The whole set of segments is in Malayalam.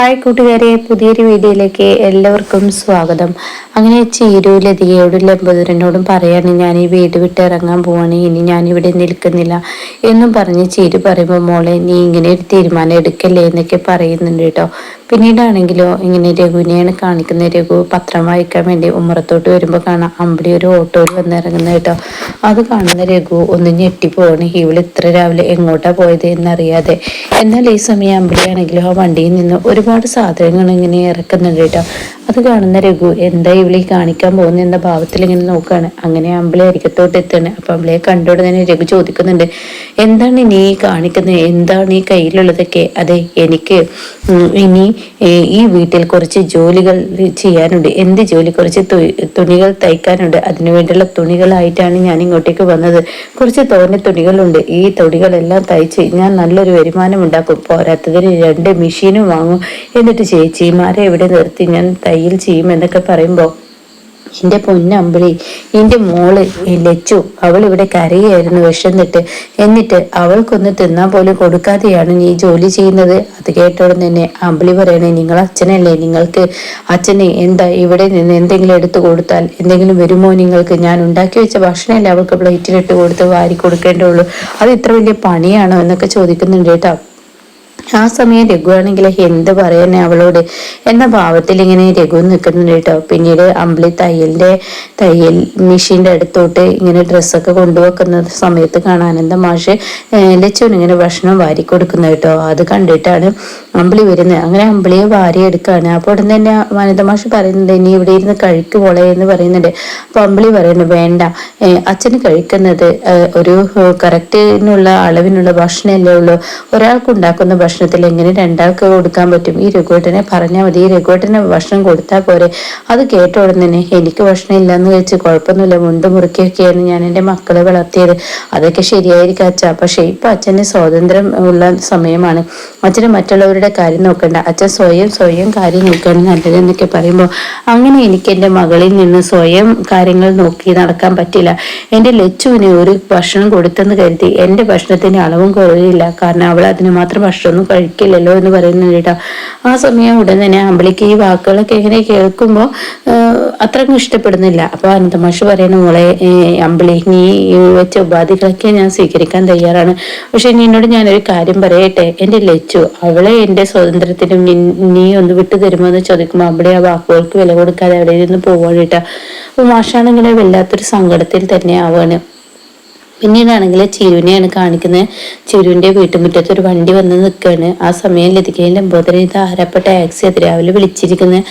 ഹായ് കൂട്ടുകാരെ പുതിയൊരു വീഡിയോയിലേക്ക് എല്ലാവർക്കും സ്വാഗതം. അങ്ങനെ ചീരു ലതികയോടും ലംബോദരനോടും പറയാണ് ഞാൻ ഈ വീട് വിട്ട് ഇറങ്ങാൻ പോവാണ് ഇനി ഞാനിവിടെ നിൽക്കുന്നില്ല എന്നും പറഞ്ഞ് ചീരു പറയുമ്പോൾ മോളെ നീ ഇങ്ങനെ ഒരു തീരുമാനം എടുക്കല്ലേ എന്നൊക്കെ പറയുന്നുണ്ട് കേട്ടോ. പിന്നീടാണെങ്കിലോ ഇങ്ങനെ രഘുവിനെയാണ് കാണിക്കുന്നത് രഘു പത്രം വായിക്കാൻ വേണ്ടി ഉമ്മറത്തോട്ട് വരുമ്പോൾ കാണാം അമ്പടി ഒരു ഓട്ടോയിൽ വന്നിറങ്ങുന്നത് കേട്ടോ. അത് കാണുന്ന രഘു ഒന്ന് ഞെട്ടിപ്പോവാണ് ഇവൾ ഇത്ര രാവിലെ എങ്ങോട്ടാ പോയത് എന്നറിയാതെ. എന്നാൽ ഈ സമയം അമ്പടിയാണെങ്കിലോ ആ വണ്ടിയിൽ നിന്ന് ഒരുപാട് സാധനങ്ങൾ ഇങ്ങനെ ഇറക്കുന്നുണ്ട് കേട്ടോ. അത് കാണുന്ന രഘു എന്താ ഇവളീ കാണിക്കാൻ പോകുന്ന എന്ന ഭാവത്തിൽ ഇങ്ങനെ നോക്കുകയാണ് അങ്ങനെ അമ്പിളി അരിക്കത്തോട്ട് എത്തുകയാണ്. അപ്പം അമ്പിളിയെ കണ്ടോടെ തന്നെ രഘു ചോദിക്കുന്നുണ്ട് എന്താണ് നീ കാണിക്കുന്നത് എന്താണ് ഈ കയ്യിലുള്ളതൊക്കെ? അതെ എനിക്ക് ഇനി ഈ വീട്ടിൽ കുറച്ച് ജോലികൾ ചെയ്യാനുണ്ട്. എന്ത് ജോലി? കുറച്ച് തുണികൾ തയ്ക്കാനുണ്ട്. അതിനുവേണ്ടിയുള്ള തുണികളായിട്ടാണ് ഞാൻ ഇങ്ങോട്ടേക്ക് വന്നത്. കുറച്ച് തോന്നെ തുണികളുണ്ട്. ഈ തുണികളെല്ലാം തയ്ച്ച് ഞാൻ നല്ലൊരു വരുമാനം ഉണ്ടാക്കും. പോരാത്തതിന് രണ്ട് മെഷീനും വാങ്ങും. എന്നിട്ട് ചേച്ചിമാരെ എവിടെ നിർത്തി? ഞാൻ തയ്യൽ ചെയ്യും എന്നൊക്കെ പറയുമ്പോൾ എന്റെ പൊന്നമ്പിളി എന്റെ മോൾ ലച്ചു അവൾ ഇവിടെ കരയായിരുന്നു വിഷന്നിട്ട്. എന്നിട്ട് അവൾക്കൊന്ന് തിന്നാൻ പോലും കൊടുക്കാതെയാണ് നീ ജോലി ചെയ്യുന്നത്. അത് കേട്ടോടെ തന്നെ അമ്പിളി പറയണേ നിങ്ങൾ അച്ഛനല്ലേ? നിങ്ങൾക്ക് അച്ഛനെ എന്താ ഇവിടെ നിന്ന് എന്തെങ്കിലും എടുത്തു കൊടുത്താൽ എന്തെങ്കിലും വരുമോ? നിങ്ങൾക്ക് ഞാൻ ഉണ്ടാക്കി വെച്ച ഭക്ഷണമല്ലേ അവൾക്ക് പ്ലേറ്റിലിട്ട് കൊടുത്ത് വാരി കൊടുക്കേണ്ടുള്ളൂ അത് ഇത്ര വലിയ പണിയാണോ? എന്നൊക്കെ ചോദിക്കുന്നുണ്ട് കേട്ടോ. ആ സമയം രഘുവാണെങ്കിൽ എന്ത് പറയുന്നെ അവളോട്? എന്ന ഭാവത്തിൽ ഇങ്ങനെ രഘു നിൽക്കുന്നുണ്ട് കേട്ടോ. പിന്നീട് അമ്പിളി തയ്യലിന്റെ തയ്യൽ മെഷീന്റെ അടുത്തോട്ട് ഇങ്ങനെ ഡ്രസ്സൊക്കെ കൊണ്ടുവെക്കുന്ന സമയത്ത് കാണാൻ കാണാനന്ദ മാഷ് ലച്ചുവിന് ഇങ്ങനെ ഭക്ഷണം വാരി കൊടുക്കുന്നു കേട്ടോ. അത് കണ്ടിട്ടാണ് അമ്പിളി വരുന്നത്. അങ്ങനെ അമ്പിളിയെ വാരി എടുക്കുകയാണ് അപ്പോൾ ഉടൻ തന്നെ വനിത മാഷ് പറയുന്നുണ്ട് ഇനി ഇവിടെ ഇരുന്ന് കഴിക്ക് പോളെ എന്ന് പറയുന്നുണ്ട്. അപ്പൊ അമ്പിളി പറയുന്നു വേണ്ട. അച്ഛന് കഴിക്കുന്നത് ഒരു കറക്റ്റിനുള്ള അളവിനുള്ള ഭക്ഷണമല്ലേ ഉള്ളൂ. ഒരാൾക്ക് ഉണ്ടാക്കുന്ന ഭക്ഷണത്തിൽ എങ്ങനെ രണ്ടാൾക്ക് കൊടുക്കാൻ പറ്റും? ഈ രഘുവേട്ടനെ പറഞ്ഞാൽ മതി. ഈ രഘുവേട്ടനെ ഭക്ഷണം കൊടുത്താൽ പോരെ. അത് കേട്ട ഉടനെ തന്നെ എനിക്ക് ഭക്ഷണം ഇല്ലെന്ന് വെച്ച് കുഴപ്പമൊന്നുമില്ല. മുണ്ട് മുറുക്കിയൊക്കെയാണ് ഞാൻ എന്റെ മക്കളെ വളർത്തിയത്. അതൊക്കെ ശരിയായിരിക്കും അച്ഛ. പക്ഷേ ഇപ്പൊ അച്ഛന്റെ സ്വാതന്ത്ര്യം ഉള്ള സമയമാണ്. അച്ഛന് മറ്റുള്ളവരുടെ കാര്യം നോക്കണ്ട. അച്ഛൻ സ്വയം സ്വയം കാര്യം നോക്കുകയാണ് നല്ലത് എന്നൊക്കെ പറയുമ്പോൾ അങ്ങനെ എനിക്ക് എന്റെ മകളിൽ നിന്ന് സ്വയം കാര്യങ്ങൾ നോക്കി നടക്കാൻ പറ്റില്ല. എന്റെ ലച്ചുവിന് ഒരു ഭക്ഷണം കൊടുത്തെന്ന് കരുതി എന്റെ ഭക്ഷണത്തിന്റെ അളവും കുറവില്ല. കാരണം അവൾ അതിന് മാത്രം ഭക്ഷണം ഒന്നും കഴിക്കില്ലല്ലോ എന്ന് പറയുന്നുണ്ട് കേട്ടോ. ആ സമയം ഉടൻ തന്നെ അമ്പിളിക്ക് ഈ വാക്കുകളൊക്കെ എങ്ങനെ കേൾക്കുമ്പോൾ അത്രക്കും ഇഷ്ടപ്പെടുന്നില്ല. അപ്പോൾ അനന്തമാഷ് പറയുന്ന മോളെ അമ്പിളി നീ വെച്ച ഉപാധികളൊക്കെ ഞാൻ സ്വീകരിക്കാൻ തയ്യാറാണ്. പക്ഷെ നിന്നോട് ഞാനൊരു കാര്യം പറയട്ടെ? എന്റെ ലച്ചു അവളെ എന്റെ സ്വാതന്ത്ര്യത്തിനും നീ ഒന്ന് വിട്ടു തരുമോ എന്ന് ചോദിക്കുമ്പോൾ അവിടെ ആ വാക്കുകൾക്ക് വില കൊടുക്കാതെ അവിടെ നിന്ന് പോവാണ് മാഷാണ് ഇങ്ങനെ വല്ലാത്തൊരു സങ്കടത്തിൽ തന്നെ ആവാണ്. പിന്നീടാണെങ്കിൽ ചിരുവിനെയാണ് കാണിക്കുന്നത് ചിരുവിന്റെ വീട്ടുമുറ്റത്ത് ഒരു വണ്ടി വന്ന് നിൽക്കുകയാണ് ആ സമയം ലതികയും ലംബോദരയും ഇത് ആരപ്പ ടാക്സി അത് രാവിലെ വിളിച്ചിരിക്കുന്നത്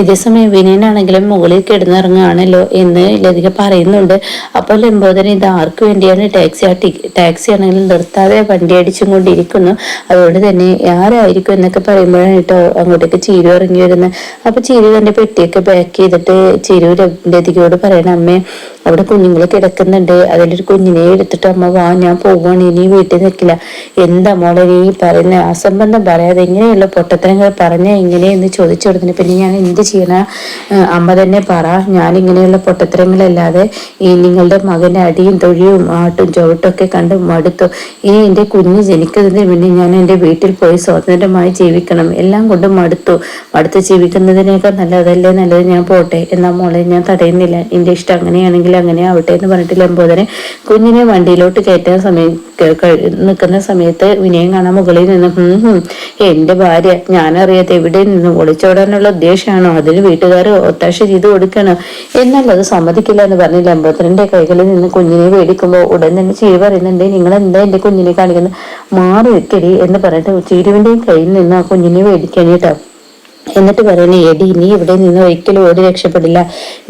ഇതേ സമയം വിനയനാണെങ്കിലും മുകളിൽ കിടന്നിറങ്ങുകയാണല്ലോ എന്ന് ലതിക പറയുന്നുണ്ട്. അപ്പോൾ ലംബോദരൻ ഇത് ആർക്ക് വേണ്ടിയാണ് ടാക്സി ആ ടാക്സി ആണെങ്കിലും നിർത്താതെ വണ്ടി അടിച്ചും കൊണ്ടിരിക്കുന്നു. അതുകൊണ്ട് തന്നെ ആരായിരിക്കും എന്നൊക്കെ പറയുമ്പോഴാണ് കേട്ടോ അങ്ങോട്ടേക്ക് ചീരു ഇറങ്ങി വരുന്നത് അപ്പോൾ ചീരു തന്റെ പെട്ടിയൊക്കെ പാക്ക് ചെയ്തിട്ട് ചീരു ലതികയോട് പറയണം അമ്മേ അവിടെ കുഞ്ഞുങ്ങൾ കിടക്കുന്നുണ്ട്. അതിലൊരു കുഞ്ഞിനെ എടുത്തിട്ട് അമ്മ വാ ഞാൻ പോവാണ്. ഇനി വീട്ടിൽ നിൽക്കില്ല. എന്താ മോളെ നീ പറയുന്ന? അസംബന്ധം പറയാതെ എങ്ങനെയുള്ള പൊട്ടത്തരങ്ങൾ പറഞ്ഞ എങ്ങനെയെന്ന് ചോദിച്ചു കൊടുത്തിന് പിന്നെ ഞാൻ എന്ത് ചെയ്യണ? അമ്മ തന്നെ പറ. ഞാൻ ഇങ്ങനെയുള്ള പൊട്ടത്തരങ്ങളല്ലാതെ ഈ നിങ്ങളുടെ മകന്റെ അടിയും തൊഴിയും ആട്ടും ചുവട്ടൊക്കെ കണ്ട് മടുത്തു. ഇനി എന്റെ കുഞ്ഞ് ജനിക്കുന്നതിന് വേണ്ടി ഞാൻ എന്റെ വീട്ടിൽ പോയി സ്വതന്ത്രമായി ജീവിക്കണം. എല്ലാം കൊണ്ടും മടുത്തു. മടുത്ത് ജീവിക്കുന്നതിനേക്കാൾ നല്ലതല്ലേ? നല്ലത് ഞാൻ പോട്ടെ. എന്നാ മോളെ ഞാൻ തടയുന്നില്ല. എന്റെ ഇഷ്ടം അങ്ങനെയാണെങ്കിൽ അങ്ങനെ ആവട്ടെ എന്ന് പറഞ്ഞിട്ട് ലംബോദരൻ കുഞ്ഞിനെ വണ്ടിയിലോട്ട് കയറ്റാൻ സമയം നിൽക്കുന്ന സമയത്ത് വിനയം കാണാൻ മുകളിൽ നിന്ന് എന്റെ ഭാര്യ ഞാനറിയാത്ത എവിടെ നിന്ന് ഒളിച്ചോടാനുള്ള ഉദ്ദേശമാണോ? അതിന് വീട്ടുകാർ ഒത്താശ ചെയ്ത് കൊടുക്കണം എന്നാൽ അത് സമ്മതിക്കില്ല എന്ന് പറഞ്ഞ് ലംബോദരന്റെ കൈകളിൽ നിന്ന് കുഞ്ഞിനെ മേടിക്കുമ്പോൾ ഉടൻ തന്നെ ചിരി പറയുന്നുണ്ട് നിങ്ങൾ എന്താ എന്റെ കുഞ്ഞിനെ കാണിക്കുന്നത്? മാറി വെക്കടി എന്ന് പറഞ്ഞിട്ട് ചീരുവിന്റെയും കയ്യിൽ നിന്ന് ആ കുഞ്ഞിനെ മേടിക്കണം കേട്ടോ. എന്നിട്ട് പറയുന്നു എടി നീ ഇവിടെ നിന്ന് ഒരിക്കലും ഓടി രക്ഷപ്പെടില്ല.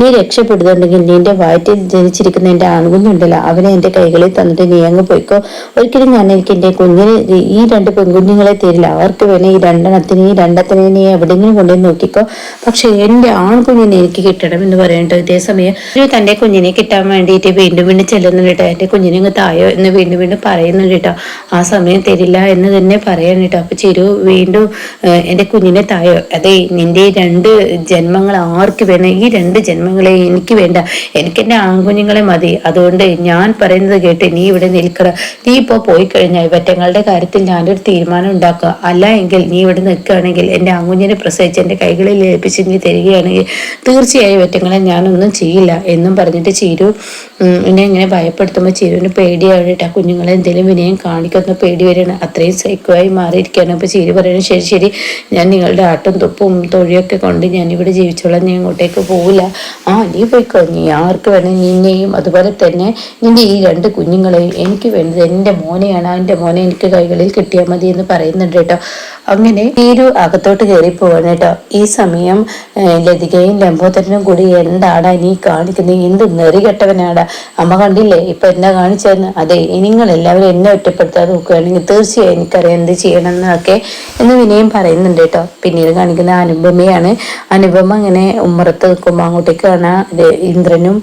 നീ രക്ഷപ്പെടുന്നുണ്ടെങ്കിൽ നിന്റെ വയറ്റിൽ ജനിച്ചിരിക്കുന്ന എന്റെ ആൺകുഞ്ഞുണ്ടല്ലോ അവനെ എന്റെ കൈകളിൽ തന്നിട്ട് നീ അങ്ങ് പോയിക്കോ. ഒരിക്കലും ഞാൻ എനിക്ക് എന്റെ കുഞ്ഞിന് ഈ രണ്ട് പെൺകുഞ്ഞുങ്ങളെ തരില്ല. അവർക്ക് വേണേ ഈ രണ്ടെണ്ണത്തിന് ഈ രണ്ടത്തിനെ നീ എവിടെയെങ്കിലും കൊണ്ടുപോയി നോക്കിക്കോ. പക്ഷെ എന്റെ ആൺകുഞ്ഞിനെ എനിക്ക് കിട്ടണം എന്ന് പറയുന്നുണ്ട് ഇതേ സമയം തന്റെ കുഞ്ഞിനെ കിട്ടാൻ വേണ്ടിയിട്ട് വീണ്ടും വീണ്ടും ചെല്ലുന്നുണ്ട് കേട്ടോ. എന്റെ കുഞ്ഞിനെ തായോ എന്ന് വീണ്ടും വീണ്ടും പറയുന്നുണ്ട് കേട്ടോ. ആ സമയം തരില്ല എന്ന് തന്നെ പറയാൻ കേട്ടോ. അപ്പൊ ചിരു വീണ്ടും എന്റെ കുഞ്ഞിനെ തായോ. അത് അതെ നിന്റെ രണ്ട് ജന്മങ്ങൾ ആർക്ക് വേണം? ഈ രണ്ട് ജന്മങ്ങളെ എനിക്ക് വേണ്ട. എനിക്ക് എന്റെ ആൺകുഞ്ഞുങ്ങളെ മതി. അതുകൊണ്ട് ഞാൻ പറയുന്നത് കേട്ട് നീ ഇവിടെ നിൽക്കണം നീ ഇപ്പോൾ പോയി കഴിഞ്ഞാൽ ഇവറ്റങ്ങളുടെ കാര്യത്തിൽ ഞാനൊരു തീരുമാനം ഉണ്ടാക്കുക. അല്ല എങ്കിൽ നീ ഇവിടെ നിൽക്കുകയാണെങ്കിൽ എന്റെ ആൺകുഞ്ഞിനെ പ്രസവിച്ച് എന്റെ കൈകളിൽ ഏൽപ്പിച്ച് നീ തരികയാണെങ്കിൽ തീർച്ചയായും ഇവറ്റങ്ങളെ ഞാനൊന്നും ചെയ്യില്ല എന്നും പറഞ്ഞിട്ട് ചീരു എന്നെ ഇങ്ങനെ ഭയപ്പെടുത്തുമ്പോൾ ചീരുവിന് പേടിയായിട്ട് ആ കുഞ്ഞുങ്ങളെ എന്തെങ്കിലും വിനയം കാണിക്കുന്ന പേടി വരികയാണ്. അത്രയും സൈക്കോയി മാറിയിരിക്കുകയാണ്. അപ്പോൾ ചിരി പറയുന്നത് ശരി ശരി. ഞാൻ നിങ്ങളുടെ ആട്ടും തുപ്പും തൊഴിയൊക്കെ കൊണ്ട് ഞാൻ ഇവിടെ ജീവിച്ചോളാം നീ അങ്ങോട്ടേക്ക് പോവില്ല. ആ നീ പോയിക്കോ. നീ ആർക്ക് വേണം നിന്നെയും അതുപോലെ തന്നെ നിന്റെ ഈ രണ്ട് കുഞ്ഞുങ്ങളെയും എനിക്ക് വേണ്ടത് എന്റെ മോനെയാണ്. എന്റെ മോനെ എനിക്ക് കൈകളിൽ കിട്ടിയാൽ മതി എന്ന് പറയുന്നുണ്ട് കേട്ടോ. അങ്ങനെ തീരു അകത്തോട്ട് കയറി പോവാണ് കേട്ടോ. ഈ സമയം ലതികയും ലംബോദരനും കൂടി എന്താടാ നീ കാണിക്കുന്നത് എന്ത് നെറികെട്ടവനാടാ? അമ്മ കണ്ടില്ലേ? ഇപ്പൊ എന്താ കാണിച്ചതെന്ന് അതെ നിങ്ങൾ എല്ലാവരും എന്നെ ഒറ്റപ്പെടുത്താതെ നോക്കുകയാണെങ്കിൽ തീർച്ചയായും എനിക്കറിയാം എന്ത് ചെയ്യണം എന്നൊക്കെ എന്ന് വിനയം പറയുന്നുണ്ട് കേട്ടോ. പിന്നീട് കാണിക്കുന്ന അനുപമയാണ്. അനുപമ അങ്ങനെ ഉമ്മറത്ത് നിൽക്കുമ്പോൾ അങ്ങോട്ടേക്ക് ഇന്ദ്രനും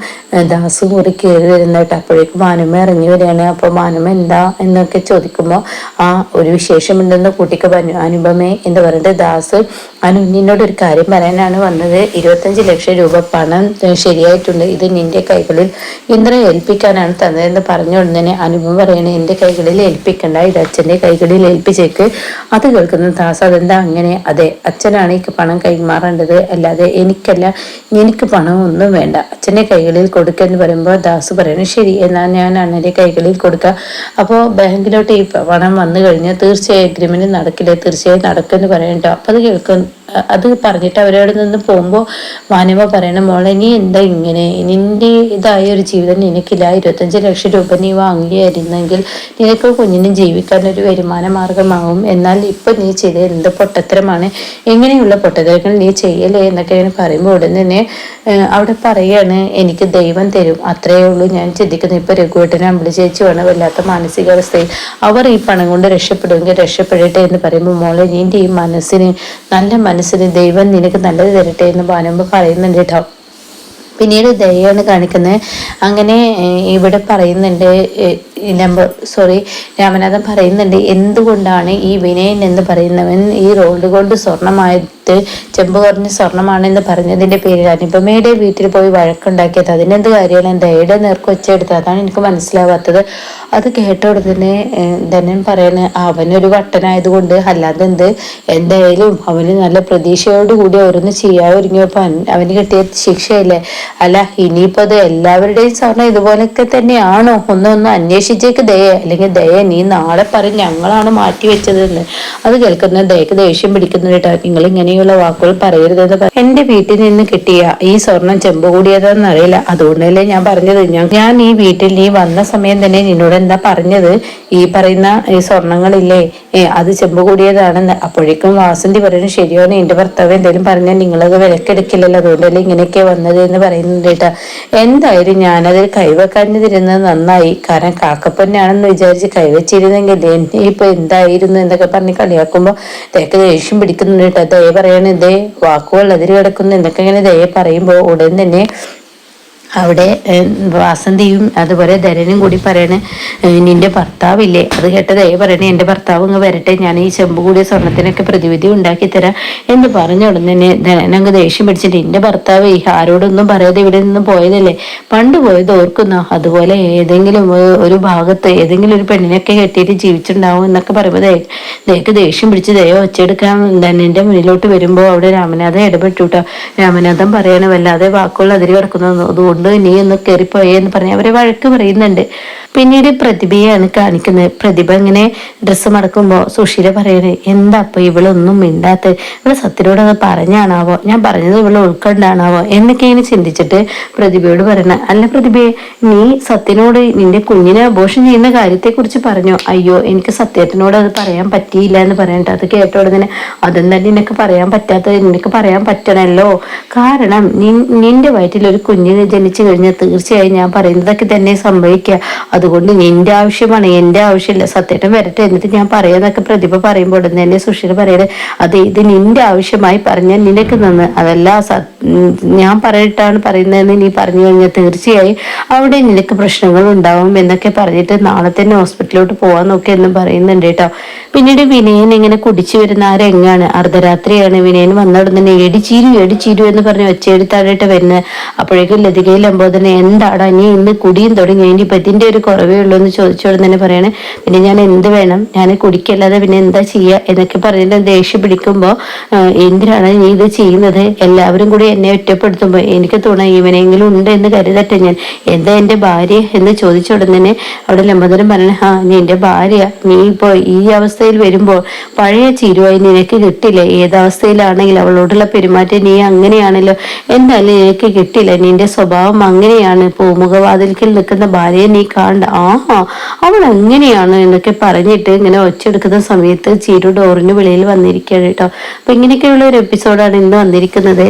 ദാസും കൂടി കയറി വരുന്ന കേട്ടോ. അപ്പോഴേക്കും മാനുമ ഇറങ്ങി വരികയാണ്. അപ്പോൾ മാനുമ എന്താ എന്നൊക്കെ ചോദിക്കുമ്പോൾ ആ ഒരു വിശേഷമുണ്ടെന്ന് കൂട്ടിക്ക് പറഞ്ഞു. അനുപമേ എന്ന് പറയുന്നത് ദാസ് അനു നിന്നോട് ഒരു കാര്യം പറയാനാണ് വന്നത്. ഇരുപത്തഞ്ച് ലക്ഷം രൂപ പണം ശരിയായിട്ടുണ്ട്. ഇത് നിന്റെ കൈകളിൽ ഇന്ദ്രനെ ഏൽപ്പിക്കാനാണ് തന്നതെന്ന് പറഞ്ഞു തന്നെ അനുപമ പറയണേ എന്റെ കൈകളിൽ ഏൽപ്പിക്കണ്ട. ഇത് അച്ഛന്റെ കൈകളിൽ ഏൽപ്പിച്ചേക്ക്. അത് കേൾക്കുന്ന ദാസ് അതെന്താ അങ്ങനെ? അതെ അച്ഛനാണ് എനിക്ക് പണം കൈമാറേണ്ടത്. അല്ലാതെ എനിക്കല്ല എനിക്ക് പണം ഒന്നും വേണ്ട. അച്ഛന്റെ കൈകളിൽ കൊടുക്കുക എന്ന് പറയുമ്പോൾ ദാസ് പറയണേ ശരി എന്നാൽ ഞാൻ അണ്ണന്റെ കൈകളിൽ കൊടുക്കുക അപ്പോൾ ബാങ്കിലോട്ട് ഈ പണം വന്നു കഴിഞ്ഞാൽ തീർച്ചയായും എഗ്രിമെന്റ് നടക്കില്ല. തീർച്ചയായും നടക്കുമെന്ന് പറയണ്ടോ അപ്പോൾ അത് കേൾക്കും അത് പറഞ്ഞിട്ട് അവരോട് നിന്ന് പോകുമ്പോൾ മാനവ പറയണ മോളെ നീ എന്താ ഇങ്ങനെ? നിന്റെ ഇതായ ഒരു ജീവിതം നിനക്കില്ല. ഇരുപത്തഞ്ച് ലക്ഷം രൂപ നീ വാങ്ങിയായിരുന്നെങ്കിൽ നിനക്ക് കുഞ്ഞിനും ജീവിക്കാൻ ഒരു വരുമാന മാർഗമാകും എന്നാൽ ഇപ്പൊ നീ ചെയ്ത എന്ത് പൊട്ടത്തരമാണ്? എങ്ങനെയുള്ള പൊട്ടത്തരങ്ങൾ നീ ചെയ്യലേ എന്നൊക്കെ ഞാൻ പറയുമ്പോൾ ഉടൻ തന്നെ അവിടെ പറയാണ് എനിക്ക് ദൈവം തരും. അത്രയേ ഉള്ളൂ. ഞാൻ ചിന്തിക്കുന്നു ഇപ്പൊ രഘുവേട്ടനെ അമ്പിളി ചേച്ചി വേണം വല്ലാത്ത മാനസികാവസ്ഥയിൽ. അവർ ഈ പണം കൊണ്ട് രക്ഷപ്പെടുമെങ്കിൽ രക്ഷപ്പെടട്ടെ എന്ന് പറയുമ്പോൾ മോളെ നിന്റെ ഈ മനസ്സിന് നല്ല മനസ്സിന് ദൈവം നിനക്ക് നല്ലത് തരട്ടെ എന്ന് ഭാനുമ്പ് പറയുന്നുണ്ട് കേട്ടോ. പിന്നീട് ദയാണ് കാണിക്കുന്നത്. അങ്ങനെ ഇവിടെ പറയുന്നുണ്ട് നമ്പർ സോറി രാമനാഥൻ പറയുന്നുണ്ട് എന്തുകൊണ്ടാണ് ഈ വിനയൻ എന്ന് പറയുന്നവൻ ഈ റോഡ് കൊണ്ട് സ്വർണമായിട്ട് ചെമ്പ് കുറഞ്ഞ സ്വർണമാണെന്ന് പറഞ്ഞതിന്റെ പേരിൽ അനുപമയുടെ വീട്ടിൽ പോയി വഴക്കുണ്ടാക്കിയത്? അതിനെന്ത് കാര്യമാണ്? ദയയുടെ നേർക്ക് വെച്ചെടുത്തത് അതാണ് എനിക്ക് മനസ്സിലാവാത്തത്. അത് കേട്ടോടെ തന്നെ ധനൻ പറയണ അവനൊരു വട്ടനായതുകൊണ്ട് അല്ലാതെ എന്ത് എന്തായാലും അവന് നല്ല പ്രതീക്ഷയോടുകൂടി ഓരോന്ന് ചെയ്യാൻ ഒരുങ്ങിയപ്പോൾ അവന് കിട്ടിയ ശിക്ഷയല്ലേ? അല്ല ഇനിയിപ്പോ അത് എല്ലാവരുടെയും സ്വർണം ഇതുപോലൊക്കെ തന്നെയാണോ? ഒന്നൊന്ന് അന്വേഷിച്ചേക്ക് ദയ. അല്ലെങ്കിൽ ദയ നീ നാളെ പറയും ഞങ്ങളാണ് മാറ്റി വെച്ചതെന്ന് അത് കേൾക്കുന്ന ദയക്ക് ദേഷ്യം പിടിക്കുന്ന കേട്ടോ. നിങ്ങൾ ഇങ്ങനെയുള്ള വാക്കുകൾ പറയരുതെന്ന് എന്റെ വീട്ടിൽ നിന്ന് കിട്ടിയ ഈ സ്വർണം ചെമ്പ് കൂടിയതെന്ന് അറിയില്ല. അതുകൊണ്ടല്ലേ ഞാൻ പറഞ്ഞത്. ഞാൻ ഈ വീട്ടിൽ നീ വന്ന സമയം തന്നെ നിന്നോട് എന്താ പറഞ്ഞത്? ഈ പറയുന്ന ഈ സ്വർണങ്ങളില്ലേ ഏ അത് ചെമ്പ് കൂടിയതാണെന്ന്. അപ്പോഴേക്കും വാസന്തി പറയുന്നു ശരിയോ എന്റെ ഭർത്താവ് എന്തെങ്കിലും പറഞ്ഞാൽ നിങ്ങളത് വിലക്കെടുക്കില്ലല്ലോ. അതുകൊണ്ടല്ലേ ഇങ്ങനെയൊക്കെ വന്നത് എന്ന് പറയുന്നുണ്ട് കേട്ടാ. എന്തായാലും ഞാനതിൽ കൈവെക്കാഞ്ഞതിരുന്നത് നന്നായി. കാരണം കാക്കപ്പൊന്നാണെന്ന് വിചാരിച്ച് കൈവച്ചിരുന്നെങ്കിൽ ഇപ്പൊ എന്തായിരുന്നു എന്നൊക്കെ പറഞ്ഞ് കളിയാക്കുമ്പോ ഇതൊക്കെ ദേഷ്യം പിടിക്കുന്നുണ്ട് കേട്ടോ. ദയ പറയണ ഇതേ വാക്കുകൾ അതിൽ കിടക്കുന്നു എന്നൊക്കെ ഇങ്ങനെ ദയ പറയുമ്പോൾ ഉടൻ തന്നെ അവിടെ വാസന്തിയും അതുപോലെ ധരനും കൂടി പറയണേ നിന്റെ ഭർത്താവില്ലേ? അത് ദയ പറയണേ എന്റെ ഭർത്താവ് അങ്ങ് വരട്ടെ ഞാൻ ഈ ചെമ്പ് കൂടിയ സ്വർണത്തിനൊക്കെ പ്രതിവിധി ഉണ്ടാക്കി തരാം എന്ന് പറഞ്ഞ ഉടനെ തന്നെ ധനൻ അങ്ങ് ദേഷ്യം പിടിച്ചിട്ട് എന്റെ ഭർത്താവ് ഈ ആരോടൊന്നും പറയാതെ ഇവിടെ നിന്ന് പോയതല്ലേ? പണ്ട് പോയത് ഓർക്കുന്നോ? അതുപോലെ ഏതെങ്കിലും ഒരു ഭാഗത്ത് ഏതെങ്കിലും ഒരു പെണ്ണിനൊക്കെ കെട്ടിയിട്ട് ജീവിച്ചിട്ടുണ്ടാവും എന്നൊക്കെ പറയുമ്പോൾ ദയക്ക് ദേഷ്യം പിടിച്ച് ദയ ഒച്ചെടുക്കാൻ ധനന്റെ മുന്നിലോട്ട് വരുമ്പോൾ അവിടെ രാമനാഥൻ ഇടപെട്ടു കേട്ടോ രാമനാഥൻ പറയണ വല്ലാതെ വാക്കുകൾ അതിരി കിടക്കുന്നു. അതുകൊണ്ട് കൊണ്ട് നീ ഒന്ന് കയറിപ്പോയെന്ന് പറഞ്ഞ് അവരെ വഴക്ക് പറയുന്നുണ്ട്. പിന്നീട് പ്രതിഭയാണ് കാണിക്കുന്നത്. പ്രതിഭ ഇങ്ങനെ ഡ്രസ്സ് മടക്കുമ്പോൾ സുശീല പറയണേ എന്താ അപ്പൊ ഇവളൊന്നും മിണ്ടാത്ത? ഇവൾ സത്യനോട് അത് പറഞ്ഞാണാവോ? ഞാൻ പറഞ്ഞത് ഇവൾ ഉൾക്കൊണ്ടാണാവോ? എന്നൊക്കെ ഇങ്ങനെ ചിന്തിച്ചിട്ട് പ്രതിഭയോട് പറയണ അല്ല പ്രതിഭയെ നീ സത്യനോട് നിന്റെ കുഞ്ഞിനെ അബോഷം ചെയ്യുന്ന കാര്യത്തെക്കുറിച്ച് പറഞ്ഞോ? അയ്യോ എനിക്ക് സത്യത്തിനോട് അത് പറയാൻ പറ്റിയില്ല എന്ന് പറയണ്ടത് അത് കേട്ട ഉടനെ അതെന്താ നിനക്ക് പറയാൻ പറ്റാത്തത് നിനക്ക് പറയാൻ പറ്റണല്ലോ. കാരണം നിന്റെ വയറ്റിൽ ഒരു കുഞ്ഞിനെ ജനിച്ചു കഴിഞ്ഞാൽ തീർച്ചയായും ഞാൻ പറയുന്നതൊക്കെ തന്നെ സംഭവിക്കുക അത് അതുകൊണ്ട് നിന്റെ ആവശ്യമാണ് എന്റെ ആവശ്യമില്ല. സത്യേട്ടൻ വരട്ടെ എന്നിട്ട് ഞാൻ പറയാന്നൊക്കെ പ്രതിഭ പറയുമ്പോൾ ഉടനെ തന്നെ സുഷീർ പറയണേ അതെ ഇത് നിന്റെ ആവശ്യമായി പറഞ്ഞാൽ നിനക്ക് നിന്ന്. അതല്ല ഞാൻ പറയിട്ടാണ് പറയുന്നതെന്ന് നീ പറഞ്ഞു കഴിഞ്ഞാൽ തീർച്ചയായും അവിടെ നിനക്ക് പ്രശ്നങ്ങൾ ഉണ്ടാവും എന്നൊക്കെ പറഞ്ഞിട്ട് നാളെ തന്നെ ഹോസ്പിറ്റലിലോട്ട് പോകാൻ നോക്കി എന്നും പറയുന്നുണ്ട് കേട്ടോ. പിന്നീട് വിനയൻ ഇങ്ങനെ കുടിച്ചു വരുന്ന ആ രംഗാണ്. അർദ്ധരാത്രിയാണ് വിനയൻ വന്നിടുന്ന എടിച്ചീരു എടിച്ചീരു എന്ന് പറഞ്ഞ് ഒച്ചയെടുത്തായിട്ട് വരുന്നത്. അപ്പോഴേക്കും ലതികയിൽ തന്നെ എന്താടാ നീ ഇന്ന് കുടിയും തുടങ്ങി? ഇനിയിപ്പോ ഇതിന്റെ ഒരു കുറവേ ഉള്ളൂ എന്ന് ചോദിച്ചോട് തന്നെ പറയണേ. പിന്നെ ഞാൻ എന്ത് വേണം? ഞാൻ കുടിക്കല്ലാതെ പിന്നെ എന്താ ചെയ്യുക എന്നൊക്കെ പറഞ്ഞിട്ട് ദേഷ്യം പിടിക്കുമ്പോൾ എന്തിനാണ് നീ ഇത് ചെയ്യുന്നത്? എല്ലാവരും കൂടി എന്നെ ഒറ്റപ്പെടുത്തുമ്പോൾ എനിക്ക് തുണ ഇവനെങ്കിലും ഉണ്ട് എന്ന് കരുതട്ടെ ഞാൻ. എന്താ എന്റെ ഭാര്യ? എന്ന് ചോദിച്ചോട് തന്നെ അവിടെ ലംബോദരൻ പറയണേ ആ നീ എന്റെ ഭാര്യ. നീ ഇപ്പോൾ ഈ അവസ്ഥയിൽ വരുമ്പോൾ പഴയ ചിരുവായി നിനക്ക് കിട്ടില്ല? ഏതവസ്ഥയിലാണെങ്കിലും അവളോടുള്ള പെരുമാറ്റം നീ അങ്ങനെയാണല്ലോ. എന്തായാലും നിനക്ക് കിട്ടില്ല. നിന്റെ സ്വഭാവം അങ്ങനെയാണ്. പൂമുഖവാതിൽക്കിൽ നിൽക്കുന്ന ഭാര്യയെ നീ കാണണ്ട. ആഹാ അവൾ എങ്ങനെയാണ് എന്നൊക്കെ പറഞ്ഞിട്ട് ഇങ്ങനെ ഒച്ചെടുക്കുന്ന സമയത്ത് ചിരു ഡോറിന് വെളിയിൽ വന്നിരിക്കുകയാണ് കേട്ടോ. അപ്പൊ ഇങ്ങനെയൊക്കെയുള്ള ഒരു എപ്പിസോഡാണ് ഇന്ന് വന്നിരിക്കുന്നത്.